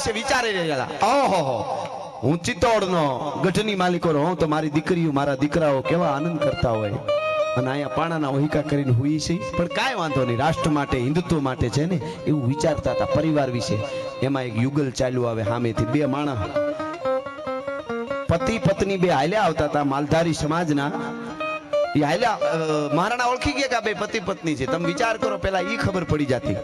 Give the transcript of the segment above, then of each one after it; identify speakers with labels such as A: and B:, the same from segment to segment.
A: વિશે વિચારી રહ્યા ઓહો, હું. ચિત્તોડનો ગઢની માલિકો રહું, તો મારી દીકરીઓ, મારા દીકરાઓ કેવા આનંદ કરતા હોય. અને અહીંયા પાણાના ઓહિકા કરીને હુઈ છે. પણ કાંઈ વાંધો નહીં, રાષ્ટ્ર માટે, હિન્દુત્વ માટે છે ને, એવું વિચારતા હતા પરિવાર વિશે. એમાં એક યુગલ ચાલ્યું આવે સામેથી, બે માણસ. પતિ, પત્ની બે હાલ્યા આવતા હતા, માલધારી સમાજના. એ હાલ્યા મહારાણા ઓળખી ગયા કે બે પતિ, પત્ની છે? તમે વિચાર કરો પેલા એ ખબર પડી જતી.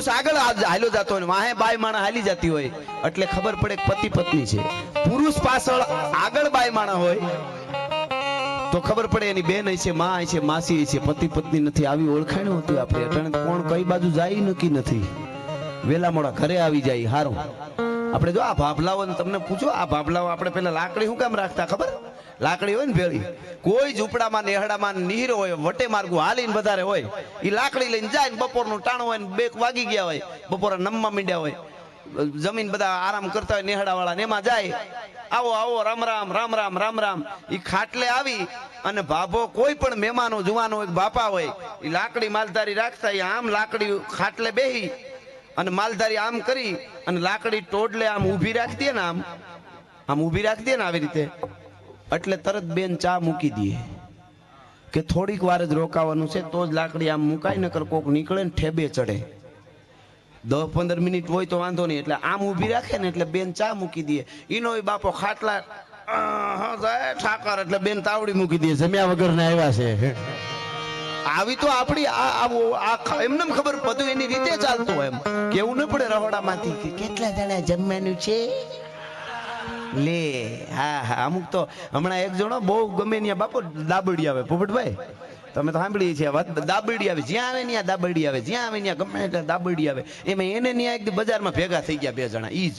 A: પુરુષ આગળ હાલ્યો જતો હોય વાહે બાય માણા હાલી જતી હોય. એટલે ખબર પડે પતિ પત્ની છે. પુરુષ પાછળ આગળ બાય માણા હોય, તો ખબર પડે એની બેન છે, માં છે, માસી છે. પતિ પત્ની નથી, આવી ઓળખાણ હોતી આપણે. અટાણે કોણ કઈ બાજુ જાય નક્કી નથી. વેલા મોડા ઘરે આવી જાય, હારું. આપણે જો આ ભાભલાઓ તમને પૂછો, આ ભાભલાઓ આપણે પેલા લાકડી શું કામ રાખતા, ખબર? લાકડી હોય ને ભેળી. કોઈ ઝૂંપડામાં નેહડામાં નીર હોય, વટે માર્ગું હાલીને વધારે હોય. એ લાકડી લઈને જાય ને બપોરનું ટાણું હોય ને બેક વાગી ગયા હોય. બપોરા નમવા મીંડ્યા હોય. જમીન બધા આરામ કરતા હોય નેહડા વાળા ને એમાં જાય. આવો આવો, રામ રામ રામ રામ રામ રામ. એ ખાટલે આવી અને ભાભો કોઈ પણ મહેમાનો, જુવાનો હોય બાપા હોય એ લાકડી માલધારી રાખતા એ આમ લાકડી ખાટલે બેહી અને માલધારી આમ કરી અને લાકડી ટોડલે આમ ઊભી રાખી દે ને આમ આમ ઊભી રાખી દે ને આવી રીતે. એટલે તરત બેન ચા મૂકી દે. કે થોડીક વાર જ રોકાવાનું છે, તો જ લાકડી આમ મુકાય, નકર કોક નીકળે ને ઠેબે ચડે. દસ પંદર મિનિટ હોય તો વાંધો નહીં, એટલે આમ ઊભી રાખે ને એટલે બેન ચા મૂકી દે. એનો બાપો ખાટલા ઠાકર, એટલે બેન તાવડી મૂકી દે, જમ્યા વગર ને આવ્યા છે. આવી તો આપણી આ આવો આ ખ- એમને ખબર બધું એની રીતે ચાલતું એમ. કેવું ન પડે રહોડામાંથી કે કેટલા જણા જમવાનું છે? લે, હા હા, અમુક તો હમણાં એક જણો બહુ ગમે ત્યાં બાપુ દાબડી આવે, પોપટભાઈ, તમે તો સાંભળી છે વાત દાબડી આવે, જ્યાં આવે ત્યાં દાબડી આવે, જ્યાં આવે ત્યાં ગમે એટલે દાબડી આવે. એમાં એને ત્યાં એક બજારમાં ભેગા થઈ ગયા બે જણા, ઈ જ.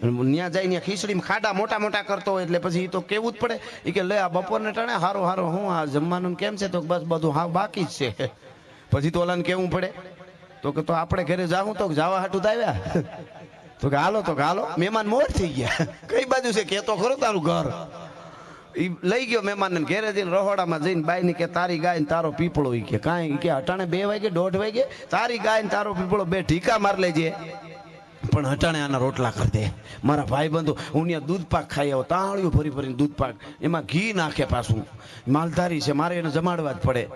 A: ત્યાં જાય ત્યાં ખીચડીમાં ખાડા મોટા મોટા કરતો હોય એટલે પછી એ તો કેવું જ પડે. એ કે, લે, આ બપોરને ટાણે, હારો હારો, હું આ જમવાનું કેમ છે? તો બસ, બધું હા બાકી જ છે. પછી તો ઓલાને કેવું પડે? તો કે, તો આપણે ઘરે જાઉં તો જવા હાટું તો આવ્યા. તો હાલો તો ગાલો મહેમાન મોર થઈ ગયા. કઈ બાજુ છે? કેતો ખરો તારું ઘર. ઈ લઈ ગયો મહેમાનને ઘેરે જઈને રહોડામાં જઈને બાઈને કે તારી ગાય ને તારો પીપળો ઈ કે. કાંઈ કે અટાણે બે વાગે દોઢ વાગે તારી ગાય ને તારો પીપળો બે ઢીકા માર લેજે. પણ હટાણે આના રોટલા કરી દે. મારા ભાઈ બંધુ હું ત્યાં દૂધ પાક ખાઈ આવો. તાળિયું ફરી ફરીને દૂધ પાક. એમાં ઘી નાખે પાછું. માલધારી છે મારે એને જમાડવા જ પડે.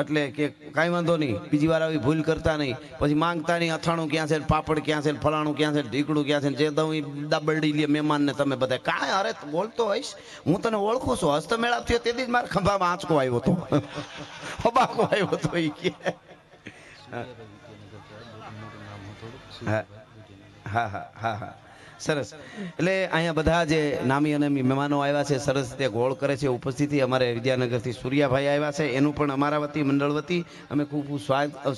A: એટલે કે કાંઈ વાંધો નહીં. બીજી વાર આવી ભૂલ કરતા નહીં. પછી માંગતા નહીં, અથાણું ક્યાં છે, પાપડ ક્યાં છે, ફલાણું ક્યાં છે ઢીકડું ક્યાં છે, જે દઉં દાબડી લે મહેમાનને તમે બધા. કાંઈ અરે બોલતો હોઈશ, હું તને ઓળખું છું. હસ્તમેળાપ થયો તેથી જ મારા ખંભામાં આંચકો આવ્યો હતો. અબાકો આવ્યો હતો એ કે. હા. હા હા હા હા. સરસ. એટલે અહીંયા બધા જે નામી અને મહેમાનો આવ્યા છે, સરસ રીતે ગોળ કરે છે. ઉપસ્થિતિ અમારે વિદ્યાનગરથી સૂર્યાભાઈ આવ્યા છે. એનું પણ અમારા વતી, મંડળ વતી અમે ખૂબ ખૂબ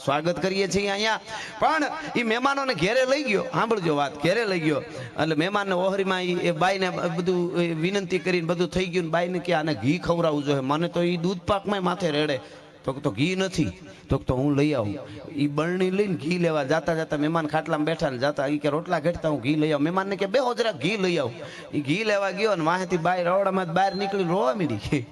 A: સ્વાગત કરીએ છીએ અહીંયા. પણ એ મહેમાનોને ઘેરે લઈ ગયો. સાંભળજો વાત. ઘેરે લઈ ગયો. એટલે મહેમાનને ઓહરીમાં એ બાઈને બધું વિનંતી કરીને બધું થઈ ગયું બાઈને કે આને ઘી ખવડાવવું જોઈએ. મને તો એ દૂધ પાકમાં માથે રેડે. તો તો ઘી નથી. તો તો હું લઈ આવું. એ બરણી લઈને ઘી લેવા જાતા જાતા મહેમાન ખાટલામાં બેઠા ને જાતા એ કે રોટલા ઘટતા હું ઘી લઈ આવું. મહેમાનને કે બે હોજરા ઘી લઈ આવું. એ ઘી લેવા ગયો ને માહિતી બહાર રવડામાં બહાર નીકળી રોવા મીડી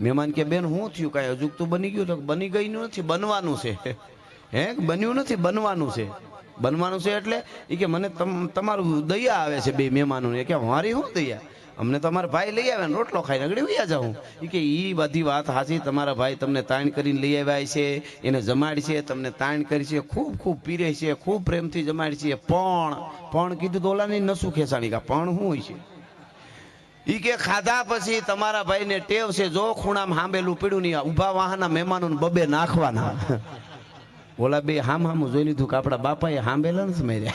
A: મહેમાન કે, બેન, હું થયું કાંઈ? હજુ તો બની ગયું તો બની ગઈ નથી, બનવાનું છે. હે બન્યું નથી? બનવાનું છે. બનવાનું છે એટલે એ કે મને તમ- તમારું દયા આવે છે બે મહેમાનોને. કે મારી શું દયા? અમને તમારા ભાઈ લઈ આવ્યા ને રોટલો ખાઈને અગડી વયા જાઉં એ કે એ બધી વાત હાચી. તમારા ભાઈ તમને તાણ કરીને લઈ આવ્યા છે, એને જમાડી છે, તમને તાણ કરી છે, ખૂબ ખૂબ પીરે છે, ખૂબ પ્રેમથી જમાડી છે. પણ પણ કીધું દોલાની નસું ખેંચાણી કા પણ શું હોય છે? ઈ કે ખાધા પછી તમારા ભાઈને ટેવ છે, જો ખૂણામાં હાંબેલું પીડ્યું નહીં ઊભા વાહના મહેમાનોને બબે નાખવાના. ઓલા બે હામ હામું જોઈ લીધું કે આપણા બાપાએ હાંબેલા નથી મેર્યા.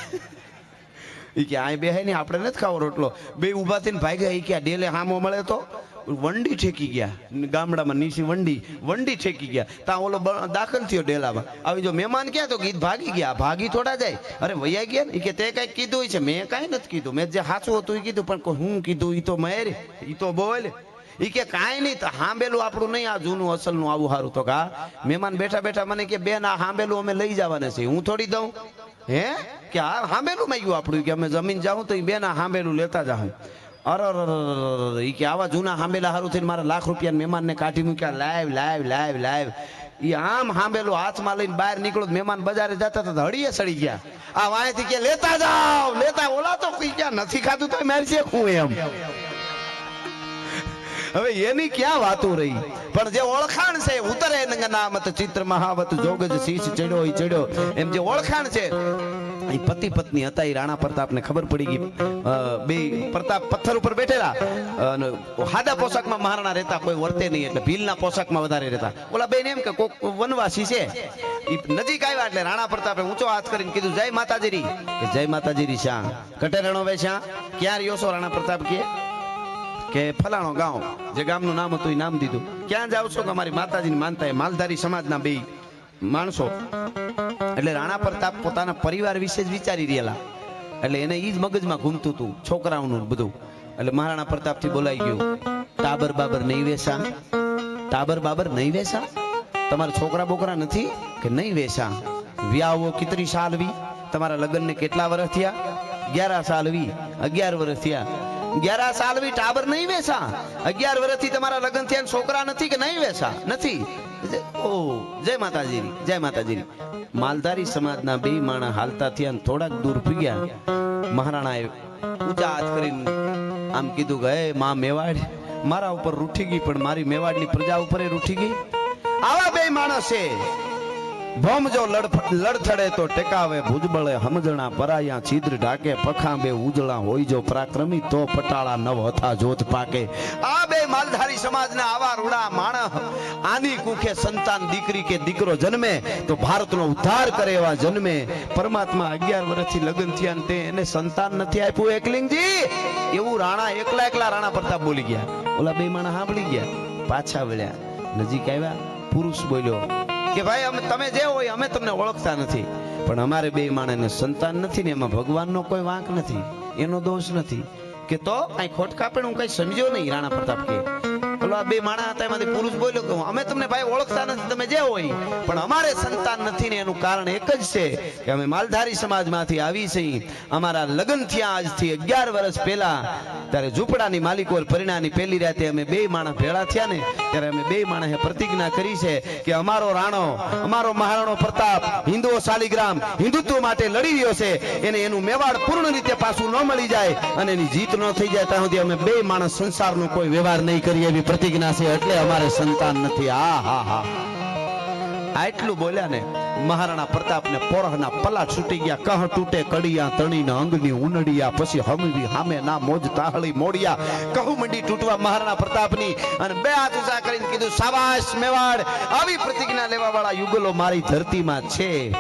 A: એ કે આ બે ને આપણે નથી ખાવો રોટલો. બે ઊભા થઈને ભાગ્યા એ કે ડેલે હામો મળે તો? વંડી ઠેકી ગયા. ગામડામાં નીચી વંડી વંડી ઠેકી ગયા. ત્યાં ઓલો દાખલ થયો ડેલામાં. આવી જો મહેમાન ક્યાં તો ગીત ભાગી ગયા. ભાગી થોડા જાય. અરે વૈયા ગયા ને? કે તે કઈ કીધું છે. મેં કાંઈ નથી કીધું. મેં જે સાચું હતું એ કીધું, પણ હું કીધું એ તો મેર એ તો બોલ. ઈ કે કાંઈ નહીં, તો હાંબેલું આપણું નહીં, આ જૂનું અસલનું આવું સારું તો કા, મહેમાન બેઠા બેઠા મને કે, બેન, આ હાંબેલું અમે લઈ જવાના છે હું થોડી દઉં? હે? કે આ હાંબેલું માંગ્યું આપણું, કે અમે જમીન જાઉં તો એ બેન આ હાંબેલું લેતા જાઉં અરે અરે અરે અરે કે આવા જૂના હાંબેલા હારું થઈને મારા લાખ રૂપિયા મહેમાનને કાઢી મૂક્યા, લાઈવ લાઈવ લાઈવ લાઈવ. એ આમ હાંભેલું હાથમાં લઈને બહાર નીકળો મહેમાન બજારે જતા હતા હળીએ સડી ગયા. આ વાંયથી કે, લેતા જાઓ, લેતા, ઓલા તો ક્યાં નથી ખાધું તો મારી છે હું એમ. હવે એની ક્યાં વાતો રહી? પણ જે ઓળખાણ છે ઉતરે નામત ચિત્ર મહાવત જોગજ શીશ ચડ્યો ચડ્યો. એમ જે ઓળખાણ છે પતિ પત્ની હતા એ રાણા પ્રતાપને ખબર પડી ગઈ. બે પ્રતાપ પથ્થર ઉપર બેઠેલા. હાદા પોશાકમાં મહારાણા રહેતા, કોઈ વર્તે નહીં એટલે ભીલના પોશાકમાં વધારે રહેતા. ઓલા બેન એમ કે, કોક વનવાસી છે. નજીક આવ્યા એટલે રાણા પ્રતાપે ઊંચો હાથ કરીને કીધું, જય માતાજી રી. જય માતાજી રી શા કટે રણો શા ક્યાં રહ્યો છો, રાણા પ્રતાપ કે? કે ફલાણો ગામ જે ગામનું નામ હતું, એ નામ દીધું. ક્યાં જાવ છો કે અમારી માતાજીની માનતા એ માલધારી સમાજના બે માણસો. એટલે રાણા પ્રતાપ પોતાના પરિવાર વિશે જ વિચારી રહેલા. એટલે એને એ જ મગજમાં ઘૂમતું હતું, છોકરાઓનું બધું. એટલે મહારાણા પ્રતાપથી બોલાઈ ગયું. ટાબર બાબર નહીં વેસા. ટાબર બાબર નહીં વેસા? તમારા છોકરા બોકરા નથી કે નહીં વેસા? વ્યાવો કિતરી સાલવી. તમારા લગ્નને કેટલા વર્ષ થયા? અગિયાર સાલવી. અગિયાર વર્ષ થયા. અગિયાર સાલ બી ટાબર નહીં વેસા. અગિયાર વર્ષથી તમારા લગ્ન થયા છોકરા નથી કે નહીં વેસા? નથી. ઓ, જય માતાજી જય માતાજી માલધારી સમાજના બે માણા હાલતા થયા ને થોડાક દૂર પીગ્યા મહારાણાએ ઊંચા હાથ કરીને આમ કીધું કે માં મેવાડ, મારા ઉપર રૂઠી ગઈ, પણ મારી મેવાડની પ્રજા ઉપર રૂઠી ગઈ? આવા બે માણસ છે ભોમ જો લડથડે તો ટેકાવે ભુજબળે હમજણા પરાયા, છિદ્ર ઢાકે પખાંબે ઉજળા હોય જો પરાક્રમી તો પટાળા નવ હતા જોત પાકે. આ બે માલધારી સમાજના આવા રૂડા માણસ આની કુખે સંતાન દીકરી કે દીકરો જન્મે, તો ભારતનો ઉદ્ધાર કરે એવા જન્મે. પરમાત્મા અગિયાર વર્ષથી લગ્ન થયા તે એને સંતાન નથી આપ્યું. એકલિંગજી, એવું રાણા એકલા એકલા રાણા પ્રતાપ બોલી ગયા. ઓલા બે માણસ સાંભળી ગયા, પાછા વળ્યા. નજીક આવ્યા, પુરુષ બોલ્યો કે ભાઈ, અમે તમે જે હોય, અમે તમને ઓળખતા નથી. પણ અમારે બે માણસને સંતાન નથી ને એમાં ભગવાનનો કોઈ વાંક નથી, એનો દોષ નથી. કે તો કઈ ખોટકાપણ હું કઈ સમજ્યો નહીં, રાણા પ્રતાપ કે. બે ઝૂંપડાની માલિકો પરિણાની પહેલી રાતે અમે બે માણસ ભેળા થયા ને, ત્યારે અમે બે માણસે પ્રતિજ્ઞા કરી છે કે અમારો રાણો, અમારો મહારાણો પ્રતાપ હિન્દુઓ શાલિગ્રામ હિન્દુત્વ માટે લડી રહ્યો છે. એને એનું મેવાડ પૂર્ણ રીતે પાછું ન મળી જાય અને એની જીત ન થઈ જાય. ત્યાં સુધી અમે બે માણસ સંસારનો કોઈ વ્યવહાર નહીં કરીએ એવી પ્રતિજ્ઞા છે એટલે અમારે સંતાન નથી. આ, હા હા આટલું બોલ્યા ને, મહારાણા પ્રતાપને પોરહના પલા છૂટી ગયા, કહ તૂટે કડિયા તણીના અંગની ઉનડિયા, પછી હમવી હામે ના મોજ તાહળી મોડિયા. કહું મંડી તૂટવા મહારાણા પ્રતાપની અને બે હાથ ઊંચા કરીને કીધું, સાબાશ, મેવાડ, આવી પ્રતિજ્ઞા લેવા વાળા યુગલો મારી ધરતીમાં છે.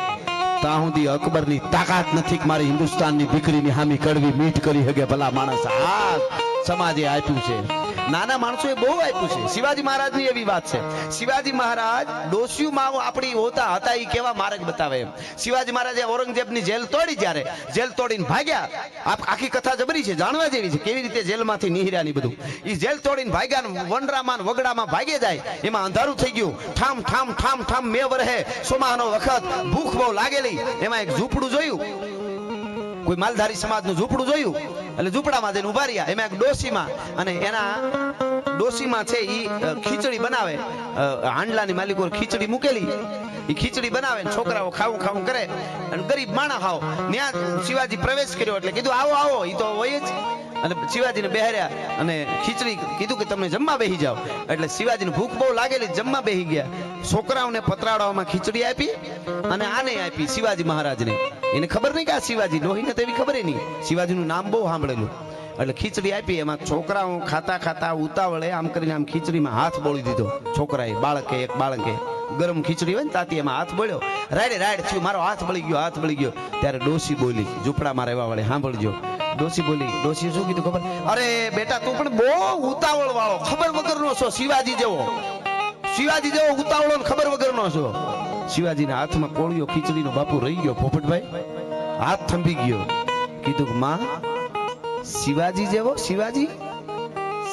A: ત્યાં સુધી અકબરની તાકાત નથી કે મારી હિન્દુસ્તાનની દીકરીની હામી કડવી મીઠ કરી હગે ભલા માણસ. આ સમાજે આપ્યું છે. નાના માણસોએ બહુ આપ્યું છે. શિવાજી મહારાજની એવી વાત છે. શિવાજી મહારાજ ડોસિયું માં આપણી હોતા હતા એ કેવા માર્ગ બતાવે એમ. શિવાજી મહારાજે ઔરંગઝેબની જેલ તોડી જ્યારે, જેલ તોડીને ભાગ્યા આખી કથા જબરી છે, જાણવા જેવી છે કેવી રીતે જેલમાંથી નિહર્યા ની બધું. એ જેલ તોડીને ભાગ્યા વનરામાં વગડામાં ભાગે જાય. એમાં અંધારું થઈ ગયું. ઠામ ઠામ ઠામ ઠામ મે વરહે સોમાનો વખત ભૂખ બહુ લાગેલી. એમાં એક ઝૂંપડું જોયું. કોઈ માલધારી સમાજનું ઝૂંપડું જોયું? એટલે ઝૂંપડામાં જઈને ઊભા રહ્યા. એમાં એક ડોસીમાં અને એના ડોસીમાં છે ઈ ખીચડી બનાવે. હાંડલાની માલિકો ખીચડી મૂકેલી. ઈ ખીચડી બનાવે છોકરાઓ ખાવું ખાવું કરે. અને ગરીબ માણા ખાવ ત્યાં શિવાજી પ્રવેશ કર્યો એટલે કીધું, આવો આવો. એ તો હોય જ. અને શિવાજીને બેહાર્યા અને ખીચડી કીધું કે તમને જમવા બેહી જાઓ. એટલે શિવાજીને ભૂખ બહુ લાગેલી જમવા બેહી ગયા. છોકરાઓને પતરાડાઓમાં ખીચડી આપી અને આને આપી શિવાજી મહારાજને. એને ખબર નહીં કે આ શિવાજી ડોહીને તો એવી ખબર નહીં. શિવાજીનું નામ બહુ સાંભળેલું. એટલે ખીચડી આપી, એમાં છોકરાઓ ખાતા ખાતા ઉતાવળે આમ કરીને આમ ખીચડીમાં હાથ બોળી દીધો. છોકરાએ, બાળકે, એક બાળકે ગરમ ખીચડી હોય ને તાતી એમાં હાથ બળ્યો. રાડે રાડ થયું, મારો હાથ બળી ગયો, હાથ બળી ગયો. ત્યારે ડોસી બોલી, ઝૂંપડામાં રહેવા વાળે, સાંભળજો. ડોસી બોલી ડોસી શું કીધું ખબર? અરે બેટા, તું પણ બહુ ઉતાવળ વાળો ખબર વગરનો છો, શિવાજી જેવો. શિવાજી જેવો ઉતાવળો ખબર વગર નો છો. શિવાજીના હાથમાં કોળિયો ખીચડીનો બાપુ રહી ગયો, પોપટભાઈ. હાથ થંભી ગયો. કીધું માં, શિવાજી જેવો? શિવાજી?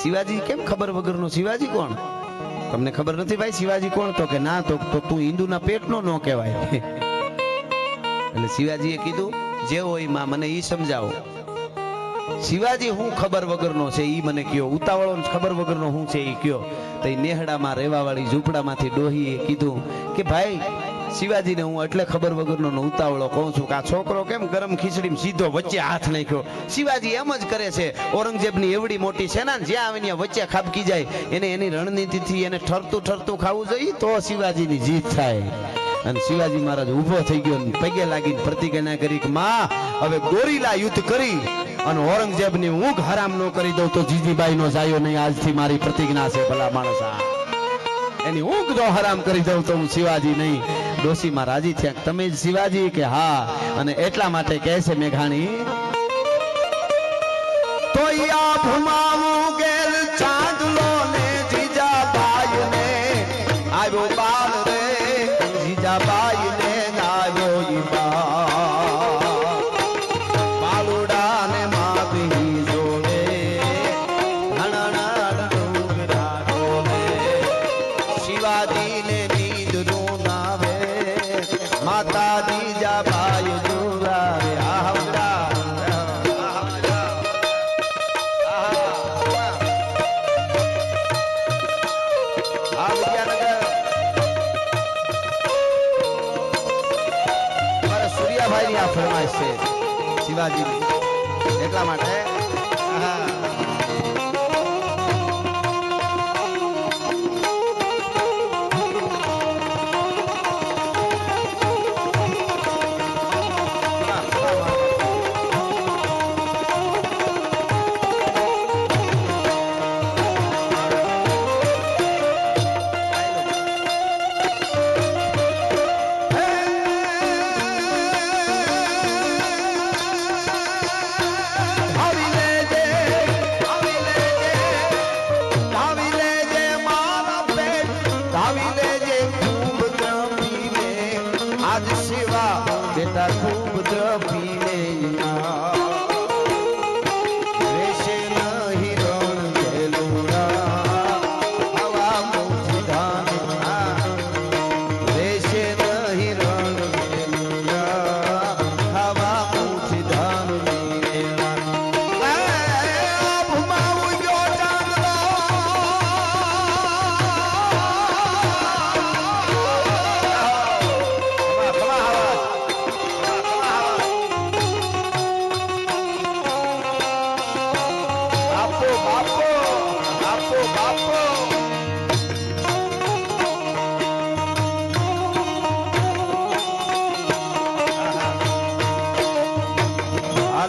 A: શિવાજી કેમ ખબર વગરનો? શિવાજી કોણ? તમને ખબર નથી ભાઈ, શિવાજી કોણ? તો કે, ના, તો તો તું હિન્દુના પેટનો ન કહેવાય. એટલે શિવાજીએ કીધું, જે હોયમાં, મને એ સમજાવો. શિવાજી, હું ખબર વગરનો છે એ મને કયો. ઉતાવળો ખબર વગરનો હું છે એ કયો. તો ઈ નેહડામાં રહેવાવાળી ઝૂંપડામાંથી ડોહીએ કીધું કે, ભાઈ, શિવાજીને હું એટલે ખબર વગરનો ઉતાવળો કહું છું કે આ છોકરો કેમ ગરમ ખીચડીમાં સીધો વચ્ચે હાથ નાખ્યો? શિવાજી એમ જ કરે છે, ઔરંગઝેબની એવડી મોટી સેના જ્યાં આવે વચ્ચે ખાબકી જાય, એને એની રણનીતિથી એને ઠરતું ઠરતું ખાવું જોઈએ, તો શિવાજીની જીત થાય. અને શિવાજી મહારાજ ઊભો થઈ ગયો પગે લાગીને પ્રતિજ્ઞા કરી કે, માં, હવે ગોરીલા યુદ્ધ કરી અને ઔરંગઝેબની ઊંઘ હરામ ન કરી દઉં તો જીજીબાઈ નો જાયો નહીં. આજથી મારી પ્રતિજ્ઞા છે, ભલા માણસ એની ઊંઘ જો હરામ કરી દઉં તો હું શિવાજી નહીં. ડોશીમાં રાજી થયા તમે જ શિવાજી કે હા? અને એટલા માટે કહે છે મેઘાણી તો યા ભૂમાવું ગેલ શિવાજી. એટલા માટે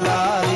A: वाला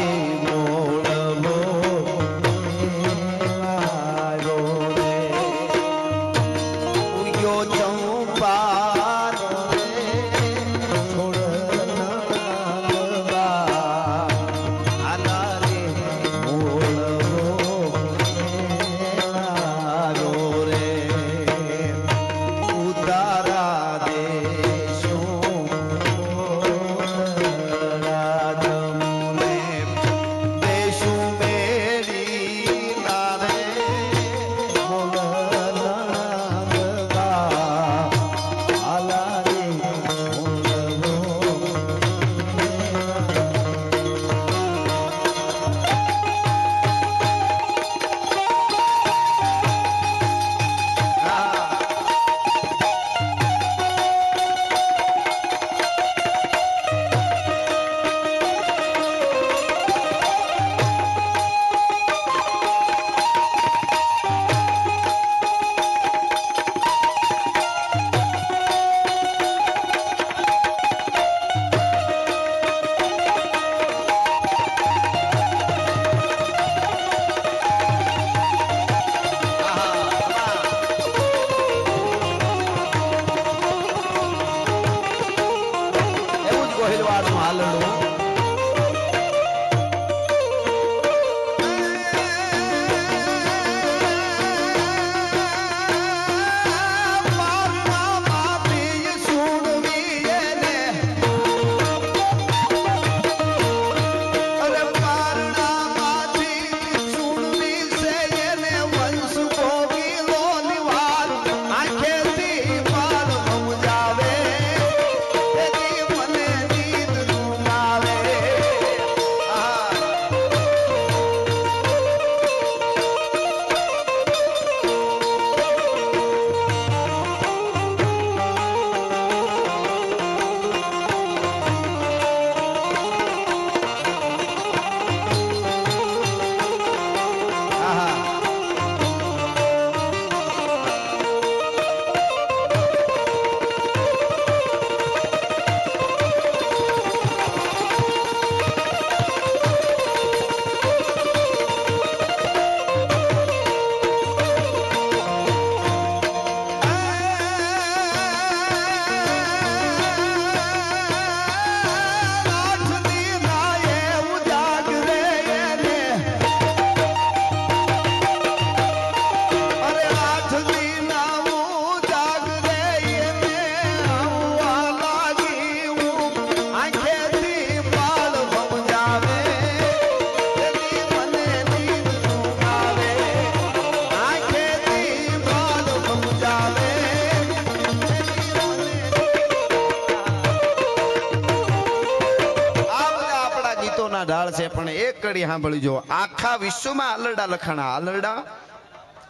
A: પણ એક કડી સાંભળી જો આખા વિશ્વમાં આલરડા લખાણા આલરડા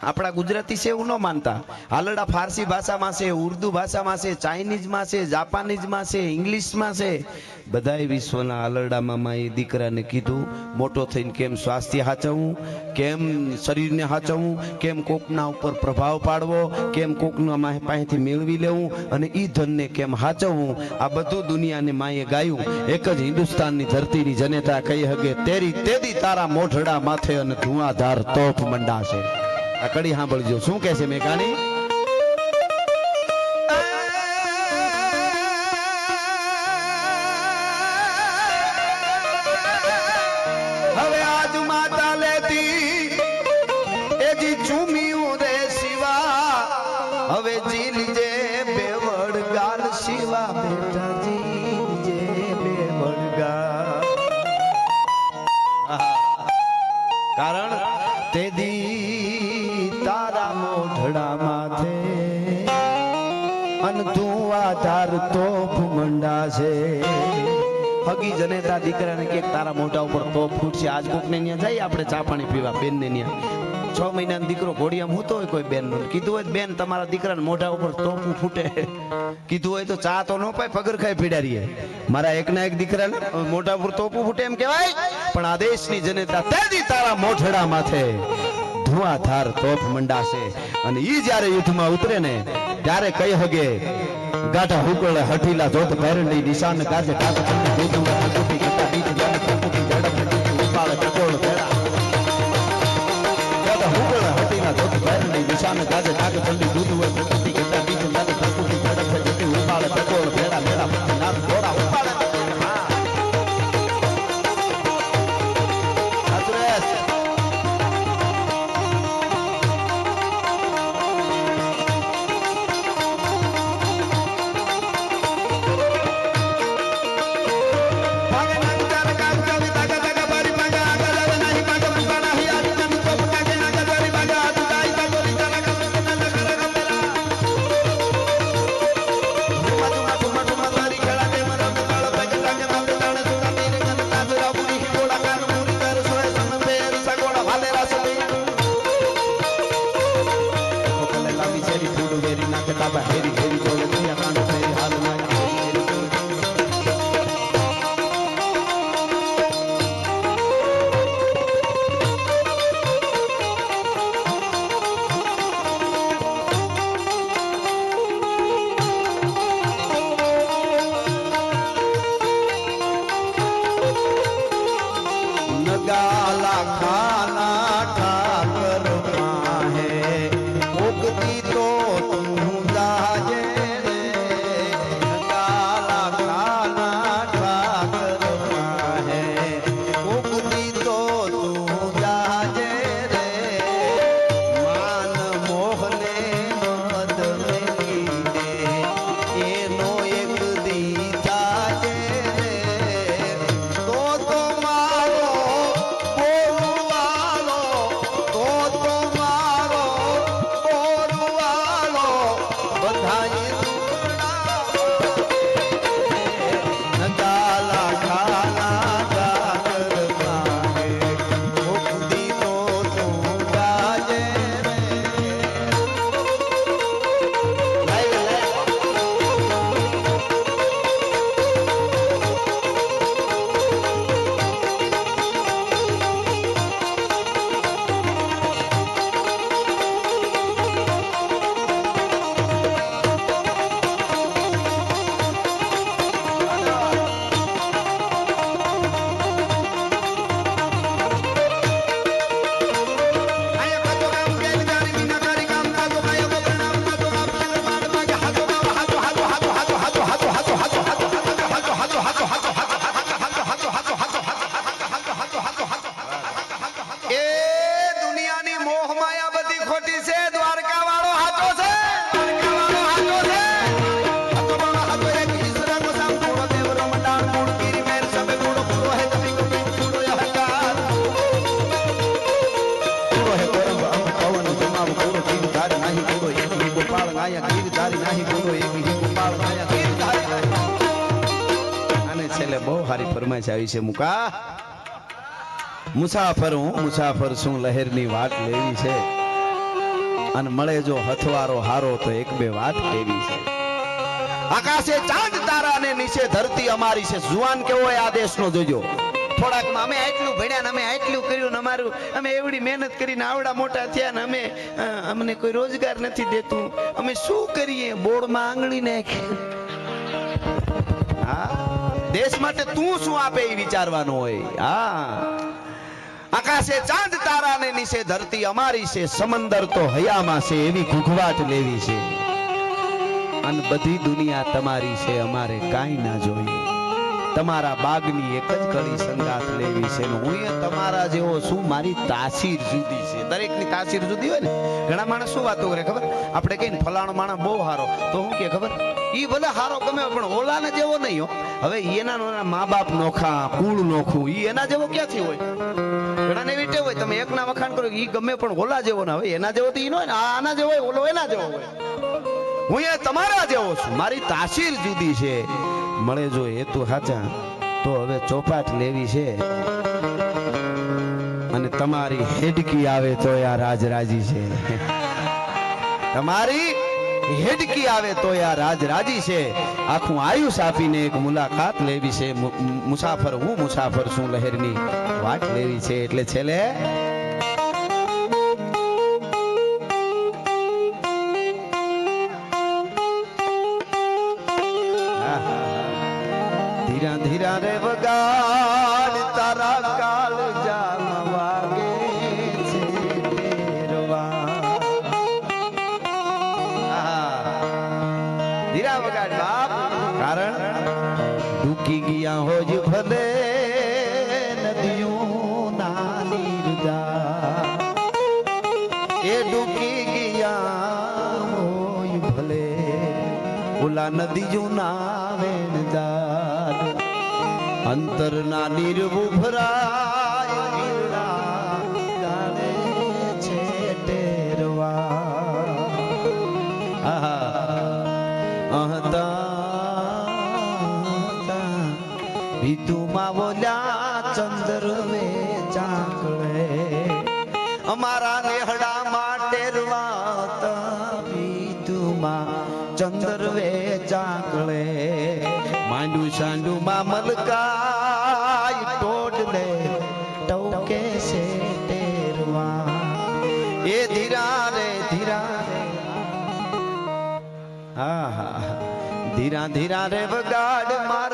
A: આપણા ગુજરાતી છે એવું ન માનતા. હાલડા ફારસી ભાષામાં છે, ઉર્દુ ભાષામાં છે, ચાઇનીઝમાં છે, જાપાનીઝમાં છે, ઇંગ્લિશમાં છે. બધાય વિશ્વના હાલરડામાં માએ દીકરાને કીધું, મોટો થઈને કેમ સ્વાસ્થ્ય હાચવવું કેમ શરીરને હાચવવું કેમ કોકના ઉપર પ્રભાવ પાડવો? કેમ કોકના પાસેથી મેળવી લેવું? અને એ ધનને કેમ હાચવવું? આ બધું દુનિયાને માએ ગાયું. એક જ હિન્દુસ્તાનની ધરતીની જનેતા કહી હગે તેરી તેદી તારા મોઢડા માથે અને ધુઆધાર તોપ મંડાશે. આ કડી સાંભળજો. શું કહે છે મેઘાણી? જનેતા દીકરાને કે તારા મોઢા ઉપર તોપ ફૂટશે આજ કોકને ન્યા જાય, આપણે ચા પાણી પીવા બેનને ન્યા. છ મહિનાનો દીકરો ઘોડિયામાં હોતો હોય કોઈ બેન કીધું હોય બેન તમારા દીકરાને મોઢા ઉપર તોપું ફૂટે. કીધું હોય તો ચા તો ન પાય, પગર ખાઈ પીડારીએ મારા એકના એક દીકરાને મોઢા ઉપર તોપું ફૂટે એમ કહેવાય. પણ આ દેશની જનતા તેદી તારા મોઢડા માથે ધુઆધાર તોપ મંડાશે. અને ઈ જ્યારે યુદ્ધમાં ઉતરે ને, ત્યારે કઈ હગે ગાઢા હુકળે હઠીલા જોત ભેરંડી નિશાન કાજે કાક આવી છે મુકા મુસાફર હું મુસાફર શું લહેરની વાત લેવી છે અને મળે જો હથવારો હારો તો એક બે વાત કેવી છે આકાશે ચાંદ તારા અને નીચે ધરતી અમારી છે જુવાન કેવો આ દેશનો જોજો થોડાક અમે આટલું ભણ્યા ને અમે આટલું કર્યું અમારું અમે એવડી મહેનત કરીને આવડા મોટા થયા ને અમે અમને કોઈ રોજગાર નથી દેતું અમે શું કરીએ બોર્ડમાં આંગળી નાખી હા દેશ માટે તું શું આપે એ વિચારવાનું હોય? હા. આકાશે ચાંદ તારા ને નીચે ધરતી અમારી છે, સમંદર તો હયામાં છે, એવી ઘૂઘવાટ લેવી છે. અને બધી દુનિયા તમારી છે, અમારે કાંઈ ના જોઈએ. તમારા બાગની એક જ કળી સંગાત લેવી છે હું તમારા જેવો શું મારી તાસીર જુદી છે. દરેકની તાસીર જુદી હોય ને? ઘણા માણસ શું વાતો કરે ખબર? આપણે કહીને ફલાણો માણસ બહુ હારો તો હું કે ખબર? ઈ ભલે હારો ગમે, પણ ઓલાને જેવો નહીં હવે એના એના મા બાપ નોખા, કુળ નોખું, ઈ એના જેવો ક્યાંથી હોય? ઘણાને એવી ટેવ હોય, તમે એકના વખાણ કરો, ઈ ગમે પણ ઓલા જેવો ના હોય, એના જેવો તો ઈ ન હોય આના જેવો હોય, ઓલો એના જેવો હોય. હું એ તમારા જેવો છું, મારી તાસીર જુદી છે. મળે જો તો સાચા, તો હવે ચોપાટ લેવી છે. અને તમારી હેડકી આવે તો આ રાજરાજી છે. તમારી હેડકી આવે તો આ રાજ રાજી છે. આખું આયુષ આપીને એક મુલાકાત લેવી છે. મુસાફર હું મુસાફર છું લહેરની. વાટ લેવી છે એટલે છેલ્લે ઓલા નદી અંતરના નાવેણ માંડુ સાંડુ માં મલકાય ટોડલે ટોકે છે તેરવા એ ધીરા રે ધીરા હા હા. ધીરા ધીરા રે વગાડ મારા